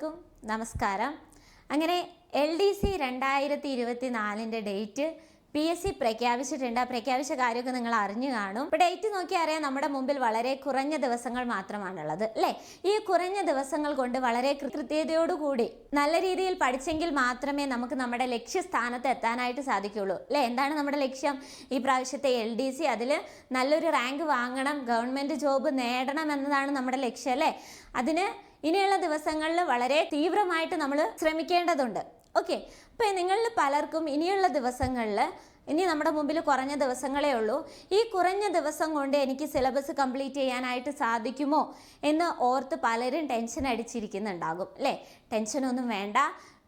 എല്ലാവർക്കും നമസ്കാരം. അങ്ങനെ എൽ ഡി സി രണ്ടായിരത്തി ഇരുപത്തി നാലിന്റെ ഡേറ്റ് പി എസ് സി പ്രഖ്യാപിച്ചിട്ടുണ്ട്. ആ പ്രഖ്യാപിച്ച കാര്യമൊക്കെ നിങ്ങൾ അറിഞ്ഞു കാണും. ഇപ്പോൾ ഡേറ്റ് നോക്കി അറിയാം നമ്മുടെ മുമ്പിൽ വളരെ കുറഞ്ഞ ദിവസങ്ങൾ മാത്രമാണുള്ളത് അല്ലേ? ഈ കുറഞ്ഞ ദിവസങ്ങൾ കൊണ്ട് വളരെ കൃത്യതയോടുകൂടി നല്ല രീതിയിൽ പഠിച്ചെങ്കിൽ മാത്രമേ നമുക്ക് നമ്മുടെ ലക്ഷ്യസ്ഥാനത്ത് എത്താനായിട്ട് സാധിക്കുകയുള്ളൂ അല്ലേ? എന്താണ് നമ്മുടെ ലക്ഷ്യം? ഈ പ്രാവശ്യത്തെ എൽ ഡി സി അതിൽ നല്ലൊരു റാങ്ക് വാങ്ങണം ഗവൺമെന്റ് ജോബ് നേടണം എന്നതാണ് നമ്മുടെ ലക്ഷ്യം അല്ലേ? അതിന് ഇനിയുള്ള ദിവസങ്ങളിൽ വളരെ തീവ്രമായിട്ട് നമ്മൾ ശ്രമിക്കേണ്ടതുണ്ട്. ഓക്കെ അപ്പോൾ നിങ്ങളിൽ പലർക്കും ഇനിയുള്ള ദിവസങ്ങളിൽ ഇനി നമ്മുടെ മുമ്പിൽ കുറഞ്ഞ ദിവസങ്ങളേ ഉള്ളൂ. ഈ കുറഞ്ഞ ദിവസം കൊണ്ട് എനിക്ക് സിലബസ് കംപ്ലീറ്റ് ചെയ്യാനായിട്ട് സാധിക്കുമോ എന്ന് ഓർത്ത് പലരും ടെൻഷൻ അടിച്ചിരിക്കുന്നുണ്ടാകും. അല്ലേ? ടെൻഷനൊന്നും വേണ്ട.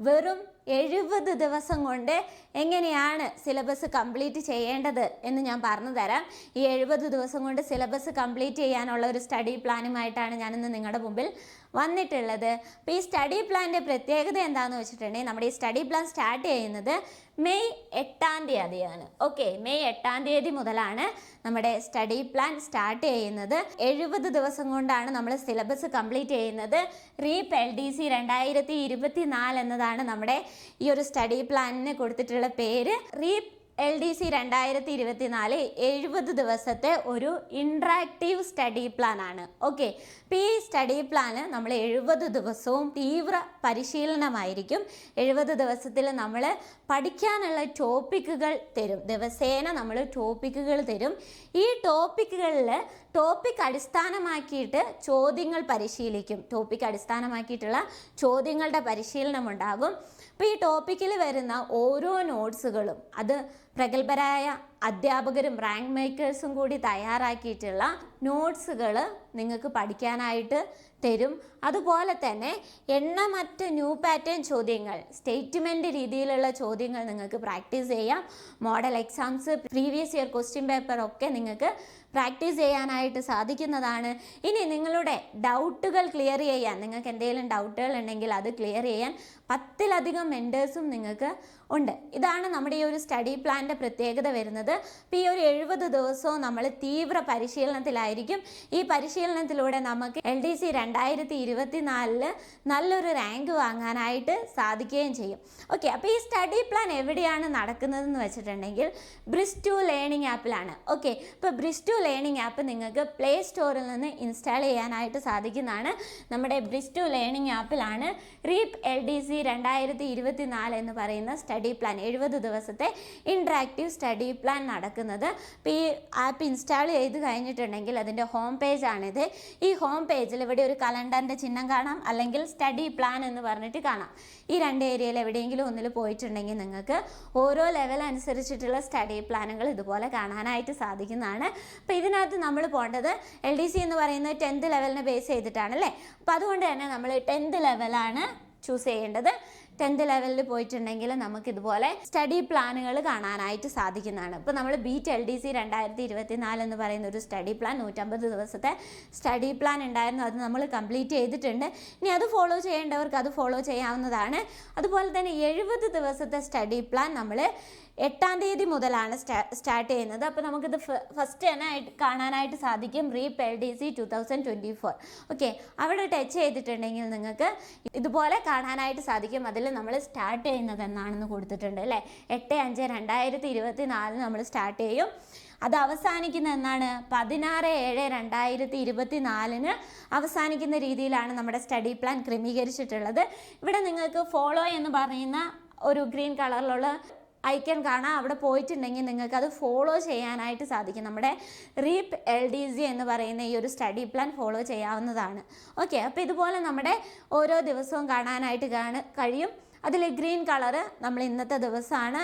വെറും എഴുപത് ദിവസം കൊണ്ട് എങ്ങനെയാണ് സിലബസ് കംപ്ലീറ്റ് ചെയ്യേണ്ടത് എന്ന് ഞാൻ പറഞ്ഞു തരാം. ഈ എഴുപത് ദിവസം കൊണ്ട് സിലബസ് കംപ്ലീറ്റ് ചെയ്യാനുള്ള ഒരു സ്റ്റഡി പ്ലാനുമായിട്ടാണ് ഞാനിന്ന് നിങ്ങളുടെ മുമ്പിൽ വന്നിട്ടുള്ളത്. അപ്പോൾ ഈ സ്റ്റഡി പ്ലാന്റെ പ്രത്യേകത എന്താണെന്ന് വെച്ചിട്ടുണ്ടെങ്കിൽ നമ്മുടെ ഈ സ്റ്റഡി പ്ലാൻ സ്റ്റാർട്ട് ചെയ്യുന്നത് മെയ് എട്ടാം തീയതിയാണ്. ഓക്കെ മെയ് എട്ടാം തീയതി മുതലാണ് നമ്മുടെ സ്റ്റഡി പ്ലാൻ സ്റ്റാർട്ട് ചെയ്യുന്നത്. എഴുപത് ദിവസം കൊണ്ടാണ് നമ്മൾ സിലബസ് കംപ്ലീറ്റ് ചെയ്യുന്നത്. റീപ്പ് എൽ ഡി സി രണ്ടായിരത്തി ഇരുപത്തി നാല് എന്നതാണ് നമ്മുടെ ഈ ഒരു സ്റ്റഡി പ്ലാനിന് കൊടുത്തിട്ടുള്ള പേര്. റീപ്പ് എൽ ഡി സി രണ്ടായിരത്തി ഇരുപത്തി നാല് എഴുപത് ദിവസത്തെ ഒരു ഇൻട്രാക്റ്റീവ് സ്റ്റഡി പ്ലാൻ ആണ്. ഓക്കെ അപ്പോൾ ഈ സ്റ്റഡി പ്ലാന് നമ്മൾ എഴുപത് ദിവസവും തീവ്ര പരിശീലനമായിരിക്കും. എഴുപത് ദിവസത്തിൽ നമ്മൾ പഠിക്കാനുള്ള ടോപ്പിക്കുകൾ തരും. ദിവസേന നമ്മൾ ടോപ്പിക്കുകൾ തരും. ഈ ടോപ്പിക്കുകളിൽ ടോപ്പിക് അടിസ്ഥാനമാക്കിയിട്ട് ചോദ്യങ്ങൾ പരിശീലിക്കും. ടോപ്പിക് അടിസ്ഥാനമാക്കിയിട്ടുള്ള ചോദ്യങ്ങളുടെ പരിശീലനം ഉണ്ടാകും. അപ്പോൾ ഈ ടോപ്പിക്കിൽ വരുന്ന ഓരോ നോട്ട്സുകളും അത് പ്രഗത്ഭരായ അധ്യാപകരും റാങ്ക് മേക്കേഴ്സും കൂടി തയ്യാറാക്കിയിട്ടുള്ള നോട്ട്സുകൾ നിങ്ങൾക്ക് പഠിക്കാനായിട്ട് തരും. അതുപോലെ തന്നെ എണ്ണമറ്റ ന്യൂ പാറ്റേൺ ചോദ്യങ്ങൾ സ്റ്റേറ്റ്മെന്റ് രീതിയിലുള്ള ചോദ്യങ്ങൾ നിങ്ങൾക്ക് പ്രാക്ടീസ് ചെയ്യാം. Model exams previous year question paper ഒക്കെ നിങ്ങൾക്ക് പ്രാക്ടീസ് ചെയ്യാനായിട്ട് സാധിക്കുന്നതാണ്. ഇനി നിങ്ങളുടെ ഡൗട്ടുകൾ ക്ലിയർ ചെയ്യാൻ നിങ്ങൾക്ക് എന്തെങ്കിലും ഡൗട്ടുകൾ ഉണ്ടെങ്കിൽ അത് ക്ലിയർ ചെയ്യാൻ പത്തിലധികം മെന്റേഴ്സും നിങ്ങൾക്ക് ഉണ്ട്. ഇതാണ് നമ്മുടെ ഈ ഒരു സ്റ്റഡി പ്ലാന്റെ പ്രത്യേകത വരുന്നത്. അപ്പോൾ ഈ ഒരു എഴുപത് ദിവസവും നമ്മൾ തീവ്ര പരിശീലനത്തിലായിരിക്കും. ഈ പരിശീലനത്തിലൂടെ നമുക്ക് എൽ ഡി സി രണ്ടായിരത്തി ഇരുപത്തി നാലിൽ നല്ലൊരു റാങ്ക് വാങ്ങാനായിട്ട് സാധിക്കുകയും ചെയ്യും. ഓക്കെ അപ്പോൾ ഈ സ്റ്റഡി പ്ലാൻ എവിടെയാണ് നടക്കുന്നതെന്ന് വെച്ചിട്ടുണ്ടെങ്കിൽ ബ്രിസ്റ്റു ലേണിംഗ് ആപ്പിലാണ് ഓക്കെ ഇപ്പോൾ ബ്രിസ്റ്റു ലേണിംഗ് ആപ്പ് നിങ്ങൾക്ക് പ്ലേ സ്റ്റോറിൽ നിന്ന് ഇൻസ്റ്റാൾ ചെയ്യാനായിട്ട് സാധിക്കുന്നതാണ്. നമ്മുടെ ബ്രിസ്റ്റു ലേണിംഗ് ആപ്പിലാണ് റീപ്പ് എൽ ഡി സി രണ്ടായിരത്തി ഇരുപത്തി നാല് എന്ന് പറയുന്ന സ്റ്റഡി പ്ലാൻ എഴുപത് ദിവസത്തെ ഇൻട്രാക്റ്റീവ് സ്റ്റഡി പ്ലാൻ നടക്കുന്നത്. അപ്പോൾ ഈ ആപ്പ് ഇൻസ്റ്റാൾ ചെയ്ത് കഴിഞ്ഞിട്ടുണ്ടെങ്കിൽ അതിന്റെ ഹോം പേജ് ആണിത്. ഈ ഹോം പേജിൽ ഇവിടെ ഒരു കലണ്ടറിന്റെ ചിഹ്നം കാണാം അല്ലെങ്കിൽ സ്റ്റഡി പ്ലാൻ എന്ന് പറഞ്ഞിട്ട് കാണാം. ഈ രണ്ട് ഏരിയയിൽ എവിടെയെങ്കിലും ഒന്നിൽ പോയിട്ടുണ്ടെങ്കിൽ നിങ്ങൾക്ക് ഓരോ ലെവൽ അനുസരിച്ചിട്ടുള്ള സ്റ്റഡി പ്ലാനുകൾ ഇതുപോലെ കാണാനായിട്ട് സാധിക്കുന്നതാണ്. അപ്പോൾ ഇതിനകത്ത് നമ്മൾ പോകേണ്ടത് എൽ ഡി സി എന്ന് പറയുന്നത് ടെൻത്ത് ലെവലിനെ ബേസ് ചെയ്തിട്ടാണ് അല്ലേ? അപ്പോൾ അതുകൊണ്ട് തന്നെ നമ്മൾ ടെൻത്ത് ലെവലാണ് ചൂസ് ചെയ്യേണ്ടത്. ടെൻത്ത് ലെവലിൽ പോയിട്ടുണ്ടെങ്കിൽ നമുക്ക് ഇതുപോലെ സ്റ്റഡി പ്ലാനുകൾ കാണാനായിട്ട് സാധിക്കുന്നതാണ്. ഇപ്പോൾ നമ്മൾ ബീറ്റ് എൽ ഡി സി രണ്ടായിരത്തി ഇരുപത്തി നാല് എന്ന് പറയുന്ന ഒരു സ്റ്റഡി പ്ലാൻ നൂറ്റമ്പത് ദിവസത്തെ സ്റ്റഡി പ്ലാൻ ഉണ്ടായിരുന്നു. അത് നമ്മൾ കംപ്ലീറ്റ് ചെയ്തിട്ടുണ്ട്. ഇനി അത് ഫോളോ ചെയ്യേണ്ടവർക്ക് അത് ഫോളോ ചെയ്യാവുന്നതാണ്. അതുപോലെ തന്നെ എഴുപത് ദിവസത്തെ സ്റ്റഡി പ്ലാൻ നമ്മൾ എട്ടാം തീയതി മുതലാണ് സ്റ്റാർട്ട് ചെയ്യുന്നത്. അപ്പോൾ നമുക്കിത് ഫസ്റ്റ് തന്നെ കാണാനായിട്ട് സാധിക്കും. റീപ്പ് L D C two thousand twenty four okay അവിടെ ടച്ച് ചെയ്തിട്ടുണ്ടെങ്കിൽ നിങ്ങൾക്ക് ഇതുപോലെ കാണാനായിട്ട് സാധിക്കും. അതിൽ നമ്മൾ സ്റ്റാർട്ട് ചെയ്യുന്നത് എന്നാണെന്ന് കൊടുത്തിട്ടുണ്ട് അല്ലേ? എട്ട് അഞ്ച് രണ്ടായിരത്തി ഇരുപത്തി നാലിന് നമ്മൾ സ്റ്റാർട്ട് ചെയ്യും. അത് അവസാനിക്കുന്ന എന്നാണ്? പതിനാറ് ഏഴ് രണ്ടായിരത്തി ഇരുപത്തി നാലിന് അവസാനിക്കുന്ന രീതിയിലാണ് നമ്മുടെ സ്റ്റഡി പ്ലാൻ ക്രമീകരിച്ചിട്ടുള്ളത്. ഇവിടെ നിങ്ങൾക്ക് ഫോളോ എന്ന് പറയുന്ന ഒരു ഗ്രീൻ കളറിലുള്ള ഐക്കൺ കാണാം. അവിടെ പോയിട്ടുണ്ടെങ്കിൽ നിങ്ങൾക്ക് അത് ഫോളോ ചെയ്യാനായിട്ട് സാധിക്കും. നമ്മുടെ റീപ്പ് എൽ ഡി സി എന്ന് പറയുന്ന ഈ ഒരു സ്റ്റഡി പ്ലാൻ ഫോളോ ചെയ്യാവുന്നതാണ്. ഓക്കെ അപ്പോൾ ഇതുപോലെ നമ്മുടെ ഓരോ ദിവസവും കാണാനായിട്ട് കാണ കഴിയും. അതിൽ ഗ്രീൻ കളറ് നമ്മൾ ഇന്നത്തെ ദിവസമാണ്.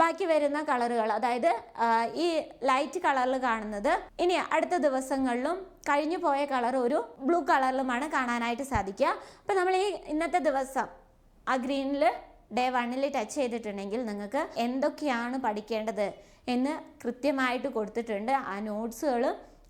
ബാക്കി വരുന്ന കളറുകൾ അതായത് ഈ ലൈറ്റ് കളറിൽ കാണുന്നത്. ഇനി അടുത്ത ദിവസങ്ങളിലും കഴിഞ്ഞു പോയ കളർ ഒരു ബ്ലൂ കളറിലുമാണ് കാണാനായിട്ട് സാധിക്കുക. അപ്പം നമ്മൾ ഈ ഇന്നത്തെ ദിവസം ആ ഗ്രീനിൽ ഡേ വണ്ണിൽ ടച്ച് ചെയ്തിട്ടുണ്ടെങ്കിൽ നിങ്ങൾക്ക് എന്തൊക്കെയാണ് പഠിക്കേണ്ടത് എന്ന് കൃത്യമായിട്ട് കൊടുത്തിട്ടുണ്ട്. ആ നോട്ട്സുകൾ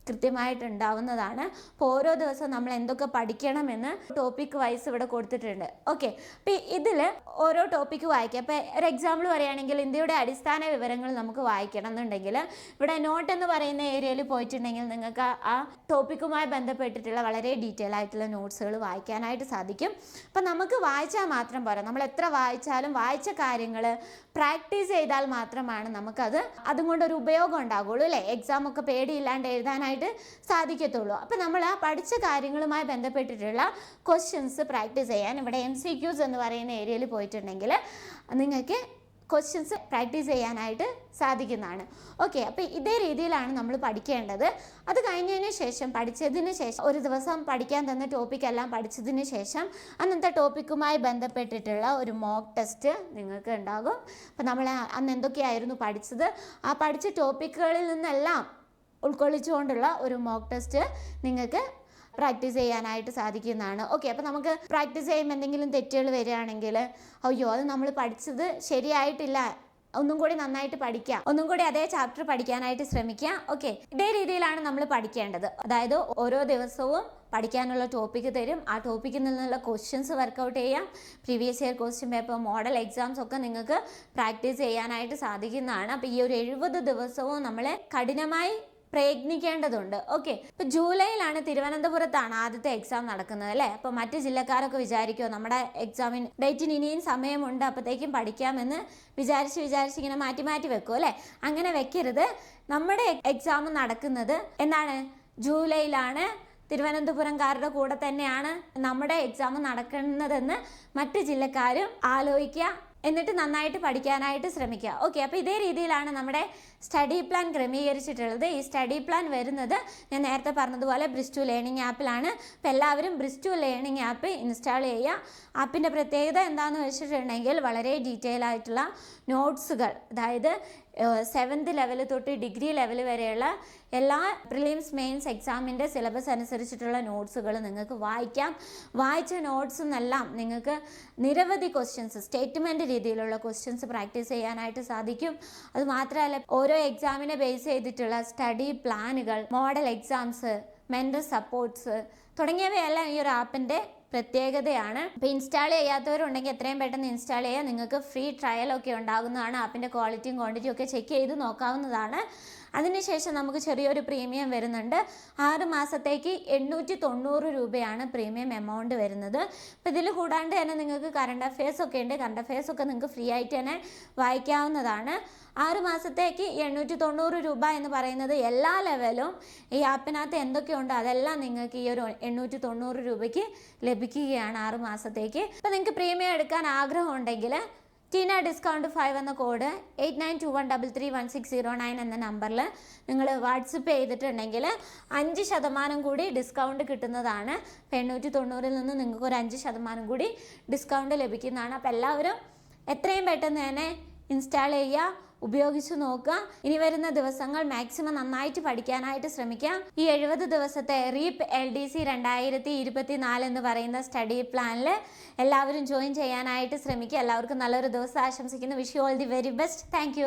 കൃത്യമായിട്ട് ഉണ്ടാവുന്നതാണ് അപ്പോൾ ഓരോ ദിവസവും നമ്മൾ എന്തൊക്കെ പഠിക്കണമെന്ന് ടോപ്പിക് വൈസ് ഇവിടെ കൊടുത്തിട്ടുണ്ട്. ഓക്കെ അപ്പോൾ ഇതിൽ ഓരോ ടോപ്പിക്ക് വായിക്കാം. അപ്പോൾ ഒരു എക്സാമ്പിൾ പറയുകയാണെങ്കിൽ ഇന്ത്യയുടെ അടിസ്ഥാന വിവരങ്ങൾ നമുക്ക് വായിക്കണം എന്നുണ്ടെങ്കിൽ ഇവിടെ നോട്ട് എന്ന് പറയുന്ന ഏരിയയിൽ പോയിട്ടുണ്ടെങ്കിൽ നിങ്ങൾക്ക് ആ- ടോപ്പിക്കുമായി ബന്ധപ്പെട്ടിട്ടുള്ള വളരെ ഡീറ്റെയിൽ ആയിട്ടുള്ള നോട്ട്സുകൾ വായിക്കാനായിട്ട് സാധിക്കും. അപ്പം നമുക്ക് വായിച്ചാൽ മാത്രം പോരാ. നമ്മൾ എത്ര വായിച്ചാലും വായിച്ച കാര്യങ്ങൾ പ്രാക്ടീസ് ചെയ്താൽ മാത്രമാണ് നമുക്കത് അതും കൊണ്ടൊരു ഉപയോഗം ഉണ്ടാകുള്ളൂ അല്ലേ? എക്സാം ഒക്കെ പേടിയില്ലാണ്ട് എഴുതാനായിട്ട് സാധിക്കത്തുള്ളൂ. അപ്പോൾ നമ്മൾ ആ പഠിച്ച കാര്യങ്ങളുമായി ബന്ധപ്പെട്ടിട്ടുള്ള ക്വസ്റ്റ്യൻസ് പ്രാക്ടീസ് ചെയ്യാൻ ഇവിടെ എം സി ക്യൂസ് എന്ന് പറയുന്ന ഏരിയയിൽ പോയിട്ടുണ്ടെങ്കിൽ നിങ്ങൾക്ക് ക്വസ്റ്റ്യൻസ് പ്രാക്ടീസ് ചെയ്യാനായിട്ട് സാധിക്കുന്നതാണ്. ഓക്കെ അപ്പോൾ ഇതേ രീതിയിലാണ് നമ്മൾ പഠിക്കേണ്ടത്. അത് കഴിഞ്ഞതിന് ശേഷം പഠിച്ചതിന് ശേഷം ഒരു ദിവസം പഠിക്കാൻ തന്ന ടോപ്പിക് എല്ലാം പഠിച്ചതിന് ശേഷം അന്നത്തെ ടോപ്പിക്കുമായി ബന്ധപ്പെട്ടിട്ടുള്ള ഒരു മോക്ക് ടെസ്റ്റ് നിങ്ങൾക്ക് ഉണ്ടാകും. അപ്പോൾ നമ്മൾ അന്ന് എന്തൊക്കെയായിരുന്നു പഠിച്ചത്? ആ പഠിച്ച ടോപ്പിക്കുകളിൽ നിന്നെല്ലാം ഉൾക്കൊള്ളിച്ചുകൊണ്ടുള്ള ഒരു മോക്ക് ടെസ്റ്റ് നിങ്ങൾക്ക് പ്രാക്ടീസ് ചെയ്യാനായിട്ട് സാധിക്കുന്നതാണ്. ഓക്കെ അപ്പോൾ നമുക്ക് പ്രാക്ടീസ് ചെയ്യുമ്പോൾ എന്തെങ്കിലും തെറ്റുകൾ വരികയാണെങ്കിൽ അയ്യോ അത് നമ്മൾ പഠിച്ചത് ശരിയായിട്ടില്ല. ഒന്നും കൂടി നന്നായിട്ട് പഠിക്കാം ഒന്നും കൂടി അതേ ചാപ്റ്റർ പഠിക്കാനായിട്ട് ശ്രമിക്കുക. ഓക്കെ ഇതേ രീതിയിലാണ് നമ്മൾ പഠിക്കേണ്ടത്. അതായത് ഓരോ ദിവസവും പഠിക്കാനുള്ള ടോപ്പിക്ക് തരും. ആ ടോപ്പിക്കിൽ നിന്നുള്ള ക്വസ്റ്റ്യൻസ് വർക്കൗട്ട് ചെയ്യാം. Previous year question paper model exams ഒക്കെ നിങ്ങൾക്ക് പ്രാക്ടീസ് ചെയ്യാനായിട്ട് സാധിക്കുന്നതാണ്. അപ്പോൾ ഈ ഒരു എഴുപത് ദിവസവും നമ്മൾ കഠിനമായി പ്രയത്നിക്കേണ്ടതുണ്ട്. ഓക്കെ ഇപ്പൊ ജൂലൈയിലാണ് തിരുവനന്തപുരത്താണ് ആദ്യത്തെ എക്സാം നടക്കുന്നത് അല്ലേ? അപ്പൊ മറ്റ് ജില്ലക്കാരൊക്കെ വിചാരിക്കുമോ നമ്മുടെ എക്സാമിന് ഡേറ്റിന് ഇനിയും സമയമുണ്ട് അപ്പോഴത്തേക്കും പഠിക്കാമെന്ന് വിചാരിച്ച് വിചാരിച്ച് ഇങ്ങനെ മാറ്റി മാറ്റി വെക്കും അല്ലേ? അങ്ങനെ വെക്കരുത്. നമ്മുടെ എക്സാം നടക്കുന്നത് എന്താണ്? ജൂലൈയിലാണ് തിരുവനന്തപുരംകാരുടെ കൂടെ തന്നെയാണ് നമ്മുടെ എക്സാം നടക്കുന്നതെന്ന് മറ്റ് ജില്ലക്കാരും ആലോചിക്കുക. എന്നിട്ട് നന്നായിട്ട് പഠിക്കാനായിട്ട് ശ്രമിക്കുക. ഓക്കെ അപ്പോൾ ഇതേ രീതിയിലാണ് നമ്മുടെ സ്റ്റഡി പ്ലാൻ ക്രമീകരിച്ചിട്ടുള്ളത്. ഈ സ്റ്റഡി പ്ലാൻ വരുന്നത് ഞാൻ നേരത്തെ പറഞ്ഞതുപോലെ ബ്രിസ്റ്റു ലേണിംഗ് ആപ്പിലാണ് അപ്പോൾ എല്ലാവരും ബ്രിസ്റ്റു ലേണിംഗ് ആപ്പ് ഇൻസ്റ്റാൾ ചെയ്യുക. ആപ്പിന്റെ പ്രത്യേകത എന്താണെന്ന് വെച്ചിട്ടുണ്ടെങ്കിൽ വളരെ ഡീറ്റെയിൽ ആയിട്ടുള്ള നോട്ട്സുകൾ അതായത് സെവൻത്ത് ലെവൽ തൊട്ട് ഡിഗ്രി ലെവൽ വരെയുള്ള എല്ലാ പ്രിലിംസ് മെയിൻസ് എക്സാമിന്റെ സിലബസ് അനുസരിച്ചിട്ടുള്ള നോട്ട്സുകൾ നിങ്ങൾക്ക് വായിക്കാം. വായിച്ച നോട്ട്സ് എന്നെല്ലാം നിങ്ങൾക്ക് നിരവധി ക്വസ്റ്റ്യൻസ് സ്റ്റേറ്റ്മെന്റ് രീതിയിലുള്ള ക്വസ്റ്റ്യൻസ് പ്രാക്ടീസ് ചെയ്യാനായിട്ട് സാധിക്കും. അത് മാത്രമല്ല ഓരോ എക്സാമിനെ ബേസ് ചെയ്തിട്ടുള്ള സ്റ്റഡി പ്ലാനുകൾ മോഡൽ എക്സാംസ് മെന്റൽ സപ്പോർട്ട്സ് തുടങ്ങിയവയെല്ലാം ഈ ഒരു ആപ്പിന്റെ പ്രത്യേകതയാണ്. അപ്പോൾ ഇൻസ്റ്റാൾ ചെയ്യാത്തവരുണ്ടെങ്കിൽ എത്രയും പെട്ടെന്ന് ഇൻസ്റ്റാൾ ചെയ്യുക. നിങ്ങൾക്ക് ഫ്രീ ട്രയൽ ഒക്കെ ഉണ്ടാകുന്നതാണ്. ആപ്പിന്റെ ക്വാളിറ്റിയും ക്വാണ്ടിറ്റിയും ഒക്കെ ചെക്ക് ചെയ്ത് നോക്കാവുന്നതാണ്. അതിനുശേഷം നമുക്ക് ചെറിയൊരു പ്രീമിയം വരുന്നുണ്ട്. ആറ് മാസത്തേക്ക് എണ്ണൂറ്റി തൊണ്ണൂറ് രൂപയാണ് പ്രീമിയം എമൗണ്ട് വരുന്നത്. അപ്പോൾ ഇതിൽ കൂടാണ്ട് തന്നെ നിങ്ങൾക്ക് കറണ്ട് അഫയേഴ്സ് ഒക്കെ ഉണ്ട്. കറണ്ട് അഫയേഴ്സ് ഒക്കെ നിങ്ങൾക്ക് ഫ്രീ ആയിട്ട് തന്നെ വായിക്കാവുന്നതാണ്. ആറ് മാസത്തേക്ക് എണ്ണൂറ്റി തൊണ്ണൂറ് രൂപ എന്ന് പറയുന്നത് എല്ലാ ലെവലും ഈ ആപ്പിനകത്ത് എന്തൊക്കെയുണ്ടോ അതെല്ലാം നിങ്ങൾക്ക് ഈ ഒരു എണ്ണൂറ്റി തൊണ്ണൂറ് രൂപയ്ക്ക് ലഭിക്കുകയാണ് ആറ് മാസത്തേക്ക്. അപ്പോൾ നിങ്ങൾക്ക് പ്രീമിയം എടുക്കാൻ ആഗ്രഹം ആഗ്രഹമുണ്ടെങ്കിൽ ടീന ഡിസ്കൗണ്ട് ഫൈവ് എന്ന code eight nine two one double three one six zero nine എന്ന നമ്പറിൽ നിങ്ങൾ വാട്സപ്പ് ചെയ്തിട്ടുണ്ടെങ്കിൽ അഞ്ച് ശതമാനം കൂടി ഡിസ്കൗണ്ട് കിട്ടുന്നതാണ്. എണ്ണൂറ്റി തൊണ്ണൂറിൽ നിന്ന് നിങ്ങൾക്ക് ഒരു അഞ്ച് ശതമാനം കൂടി ഡിസ്കൗണ്ട് ലഭിക്കുന്നതാണ്. അപ്പോൾ എല്ലാവരും എത്രയും പെട്ടെന്ന് തന്നെ ഇൻസ്റ്റാൾ ചെയ്യുക ഉപയോഗിച്ചു നോക്കുക. ഇനി വരുന്ന ദിവസങ്ങൾ മാക്സിമം നന്നായിട്ട് പഠിക്കാനായിട്ട് ശ്രമിക്കുക ഈ എഴുപത് ദിവസത്തെ റീപ്പ് എൽ ഡി സി രണ്ടായിരത്തി ഇരുപത്തി നാല് എന്ന് പറയുന്ന സ്റ്റഡി പ്ലാനിൽ എല്ലാവരും ജോയിൻ ചെയ്യാനായിട്ട് ശ്രമിക്കുക. എല്ലാവർക്കും നല്ലൊരു ദിവസം ആശംസിക്കുന്നു. Wish you all the very best thank